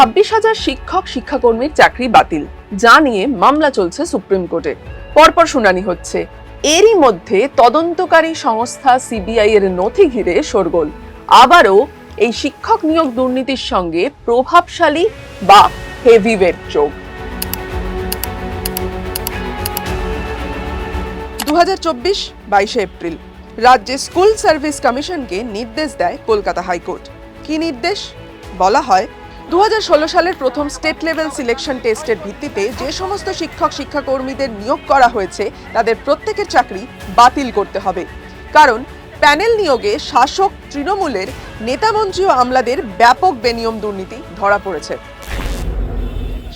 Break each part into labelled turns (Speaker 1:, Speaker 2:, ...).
Speaker 1: ছাব্বিশ হাজার শিক্ষক, শিক্ষাকর্মীর চাকরি বাতিল, যা নিয়ে মামলা চলছে সুপ্রিম কোর্টে। পরপর শুনানি হচ্ছে। এরই মধ্যে তদন্তকারী সংস্থা সিবিআই এর নথি ঘিরে শোরগোল। আবারও এই শিক্ষক নিয়োগ দুর্নীতির সঙ্গে প্রভাবশালী বা হেভিওয়েট যোগ দু হাজার চব্বিশ বাইশে এপ্রিল, রাজ্যে স্কুল সার্ভিস কমিশনকে নির্দেশ দেয় কলকাতা হাইকোর্ট। কি নির্দেশ? বলা হয় দু হাজার ষোলো সালের প্রথম স্টেট লেভেল সিলেকশন টেস্টের ভিত্তিতে যে সমস্ত শিক্ষক, শিক্ষাকর্মীদের নিয়োগ করা হয়েছে, তাদের প্রত্যেকের চাকরি বাতিল করতে হবে। কারণ প্যানেল নিয়োগে শাসক তৃণমূলের নেতামন্ত্রী ও আমলাদের ব্যাপক বেনিয়ম দুর্নীতি ধরা পড়েছে।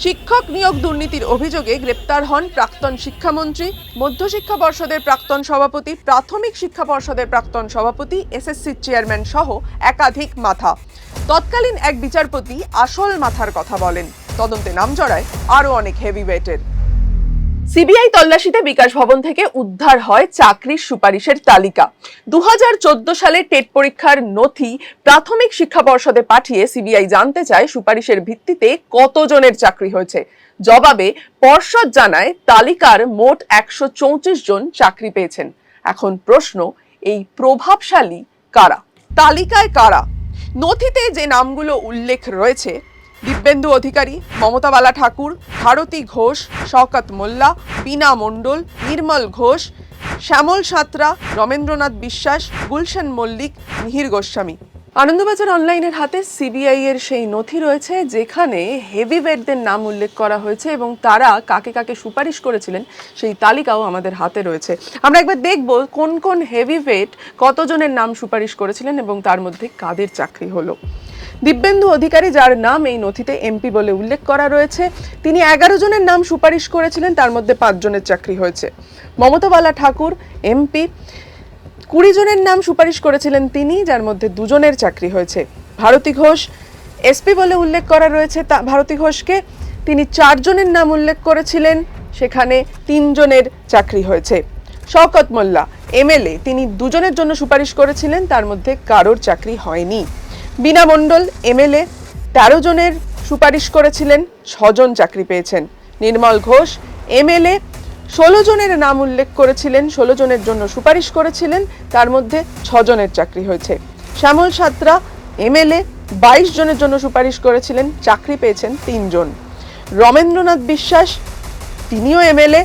Speaker 1: শিক্ষক নিয়োগ দুর্নীতির অভিযোগে গ্রেপ্তার হন প্রাক্তন শিক্ষামন্ত্রী, মধ্যশিক্ষা পর্ষদের প্রাক্তন সভাপতি, প্রাথমিক শিক্ষা পর্ষদের প্রাক্তন সভাপতি, এসএসসির চেয়ারম্যান সহ একাধিক মাথা। তৎকালীন এক বিচারপতি আসল মাথার কথা বলেন। তদন্তে নাম জড়ায় আরও অনেক হেভি ওয়েটের সিবিআই তল্লাশিতে বিকাশ ভবন থেকে উদ্ধার হয় চাকরির সুপারিশের তালিকা। দু সালে টেট পরীক্ষার নথি প্রাথমিক শিক্ষা পর্ষদে পাঠিয়ে সিবিআই জানতে চায় সুপারিশের ভিত্তিতে কতজনের চাকরি হয়েছে। জবাবে পর্ষদ জানায় তালিকার মোট একশো চৌত্রিশ জন চাকরি পেয়েছেন। এখন প্রশ্ন, এই প্রভাবশালী কারা? তালিকায় কারা? নথিতে যে নামগুলো উল্লেখ রয়েছে, দিব্যেন্দু অধিকারী মমতা বালা ঠাকুর, ভারতী ঘোষ, শওকত মোল্লা, বীণা মণ্ডল, নির্মল ঘোষ, শ্যামল সাঁতরা, রমেন্দ্রনাথ বিশ্বাস, গুলশান মল্লিক, মিহির গোস্বামী। আনন্দবাজার অনলাইনের হাতে সিবিআই এর সেই নথি রয়েছে, যেখানে হেভি ওয়েটদের নাম উল্লেখ করা হয়েছে এবং তারা কাকে কাকে সুপারিশ করেছিলেন সেই তালিকাও আমাদের হাতে রয়েছে। আমরা একবার দেখব কোন কোন হেভি ওয়েট কতজনের নাম সুপারিশ করেছিলেন এবং তার মধ্যে কাদের চাকরি হলো। দিব্যেন্দু অধিকারী, যার নাম এই নথিতে এমপি বলে উল্লেখ করা রয়েছে, তিনি এগারো জনের নাম সুপারিশ করেছিলেন, তার মধ্যে পাঁচজনের চাকরি হয়েছে। মমতাবালা ঠাকুর, এমপি। কুড়ি জনের নাম সুপারিশ করেছিলেন তিনি, যার মধ্যে দুজনের চাকরি হয়েছে। ভারতী ঘোষ এসপি বলে উল্লেখ করা রয়েছে তা, ভারতী ঘোষকে। তিনি চারজনের নাম উল্লেখ করেছিলেন, সেখানে তিনজনের চাকরি হয়েছে। শওকত মোল্লা এমএলএ তিনি দুজনের জন্য সুপারিশ করেছিলেন, তার মধ্যে কারোর চাকরি হয়নি। বীণা মণ্ডল এমএলএ তেরো জনের সুপারিশ করেছিলেন, ছজন চাকরি পেয়েছেন। নির্মল ঘোষ এমএলএ ষোলো জনের নাম উল্লেখ করেছিলেন, ষোলো জনের জন্য সুপারিশ করেছিলেন, তার মধ্যে ছজনের চাকরি হয়েছে। শ্যামল সাঁতরা, এমএলএ, বাইশ জনের জন্য সুপারিশ করেছিলেন, চাকরি পেয়েছেন তিনজন রমেন্দ্রনাথ বিশ্বাস, তিনিও এমএলএ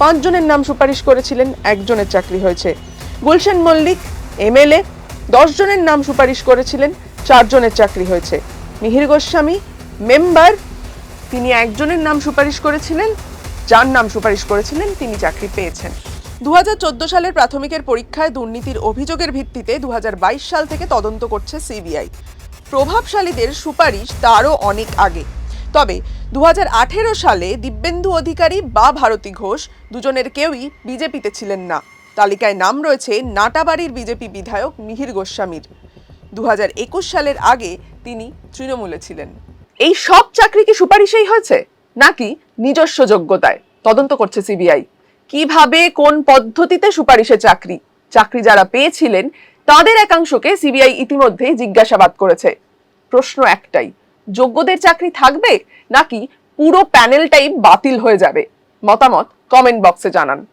Speaker 1: পাঁচজনের নাম সুপারিশ করেছিলেন একজনের চাকরি হয়েছে। গুলশান মল্লিক, এমএলএ জনের নাম সুপারিশ করেছিলেন চারজনের চাকরি হয়েছে। মিহির গোস্বামী, মেম্বার, তিনি একজনের নাম সুপারিশ করেছিলেন যার নাম সুপারিশ করেছিলেন, তিনি চাকরি পেয়েছেন। দুহাজার চোদ্দ সালের প্রাথমিকের পরীক্ষায় দুর্নীতির অভিযোগের ভিত্তিতে দুহাজার বাইশ সাল থেকে তদন্ত করছে সিবিআই। প্রভাবশালীদের সুপারিশ তারও অনেক আগে। তবে দুহাজার আঠেরো সালে দিব্যেন্দু অধিকারী বা ভারতী ঘোষ দুজনের কেউই বিজেপিতে ছিলেন না। তালিকায় নাম রয়েছে নাটাবাড়ির বিজেপি বিধায়ক মিহির গোস্বামীর। দু হাজার একুশ সালের আগে তিনি তৃণমূলে ছিলেন। এই সব চাকরি কি সুপারিশেই হয়েছে? নাকি নিজস্ব যোগ্যতায়? তদন্ত করছে সিবিআই। কীভাবে, কোন পদ্ধতিতে সুপারিশে চাকরি? চাকরি যারা পেয়েছিলেন, তাদের একাংশকে সিবিআই ইতিমধ্যেই জিজ্ঞাসাবাদ করেছে। প্রশ্ন একটাই, যোগ্যদের চাকরি থাকবে নাকি পুরো প্যানেলটাই বাতিল হয়ে যাবে? মতামত কমেন্ট বক্সে জানান।